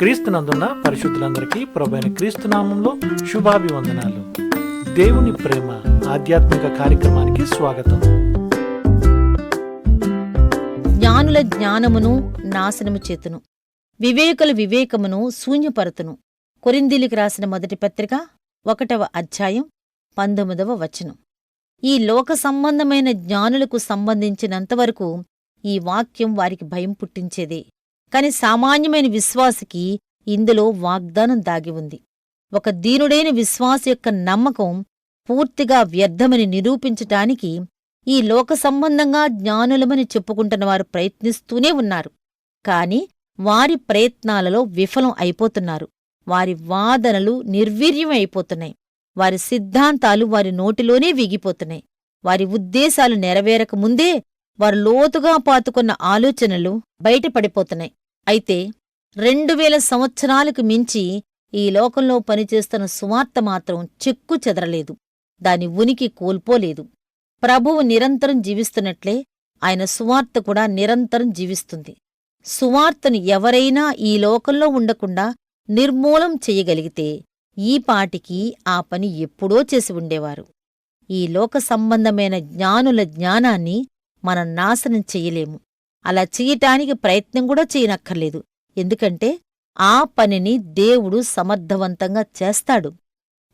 క్రీస్తునందున్న పరిశుద్ధులందరికీ ప్రభైన క్రీస్తు నామంలో శుభాభివందనాలు. దేవుని ప్రేమ ఆధ్యాత్మిక కార్యక్రమానికి స్వాగతం. జ్ఞానుల జ్ఞానమును నాశనము చేతును. వివేకుల వివేకమును శూన్యపరతును. కొరిందీలికి రాసిన మొదటి పత్రిక ఒకటవ అధ్యాయం పంతొమ్మిదవ వచనం. ఈ లోక సంబంధమైన జ్ఞానులకు సంబంధించినంతవరకు ఈ వాక్యం వారికి భయం పుట్టించేదే. కాని సామాన్యమైన విశ్వాసికి ఇందులో వాగ్దానం దాగి ఉంది. ఒక దీనుడైన విశ్వాస యొక్క నమ్మకం పూర్తిగా వ్యర్థమని నిరూపించటానికి ఈ లోక సంబంధంగా జ్ఞానులమని చెప్పుకుంటున్న వారు ప్రయత్నిస్తూనే ఉన్నారు. కాని వారి ప్రయత్నాలలో విఫలం అయిపోతున్నారు. వారి వాదనలు నిర్వీర్యం అయిపోతున్నాయి. వారి సిద్ధాంతాలు వారి నోటిలోనే వీగిపోతున్నాయి. వారి ఉద్దేశాలు నెరవేరక ముందే వారు లోతుగా పాతుకున్న ఆలోచనలు బయటపడిపోతున్నాయి. అయితే రెండు వేల సంవత్సరాలకు మించి ఈ లోకంలో పనిచేస్తున్న సువార్త మాత్రం చెక్కు చెదరలేదు. దాని ఉనికి కోల్పోలేదు. ప్రభువు నిరంతరం జీవిస్తున్నట్లే ఆయన సువార్త కూడా నిరంతరం జీవిస్తుంది. సువార్తను ఎవరైనా ఈ లోకంలో ఉండకుండా నిర్మూలం చెయ్యగలిగితే ఈ పాటికి ఆ పని ఎప్పుడో చేసి ఉండేవారు. ఈ లోక సంబంధమైన జ్ఞానుల జ్ఞానాన్ని మనం నాశనం చెయ్యలేము అలా చెయ్యటానికి ప్రయత్నం కూడా చేయనక్కర్లేదు. ఎందుకంటే ఆ పనిని దేవుడు సమర్థవంతంగా చేస్తాడు.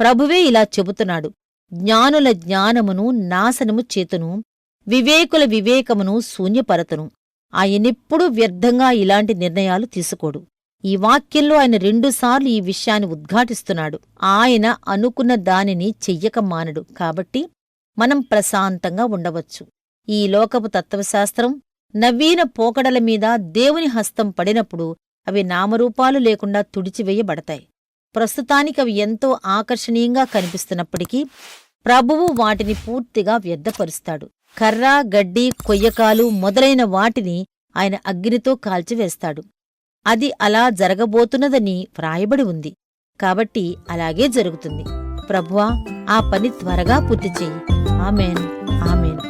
ప్రభువే ఇలా చెబుతున్నాడు. జ్ఞానుల జ్ఞానమును నాశనము చేతును వివేకుల వివేకమును శూన్యపరతును. ఆయనెప్పుడూ వ్యర్థంగా ఇలాంటి నిర్ణయాలు తీసుకోడు. ఈ వాక్యంలో ఆయన రెండుసార్లు ఈ విషయాన్ని ఉద్ఘాటిస్తున్నాడు. ఆయన అనుకున్న దానిని చెయ్యక మానడు. కాబట్టి మనం ప్రశాంతంగా ఉండవచ్చు. ఈ లోకపు తత్వశాస్త్రం నవీన పోకడల మీద దేవుని హస్తం పడినప్పుడు అవి నామరూపాలు లేకుండా తుడిచివేయబడతాయి. ప్రస్తుతానికి అవి ఎంతో ఆకర్షణీయంగా కనిపిస్తున్నప్పటికీ ప్రభువు వాటిని పూర్తిగా వ్యర్థపరుస్తాడు. కర్ర గడ్డి కొయ్యకాలు మొదలైన వాటిని ఆయన అగ్నితో కాల్చివేస్తాడు. అది అలా జరగబోతున్నదని వ్రాయబడి ఉంది. కాబట్టి అలాగే జరుగుతుంది. ప్రభువా ఆ పని త్వరగా పూర్తి చెయ్యి ఆమెన్. ఆమెన్.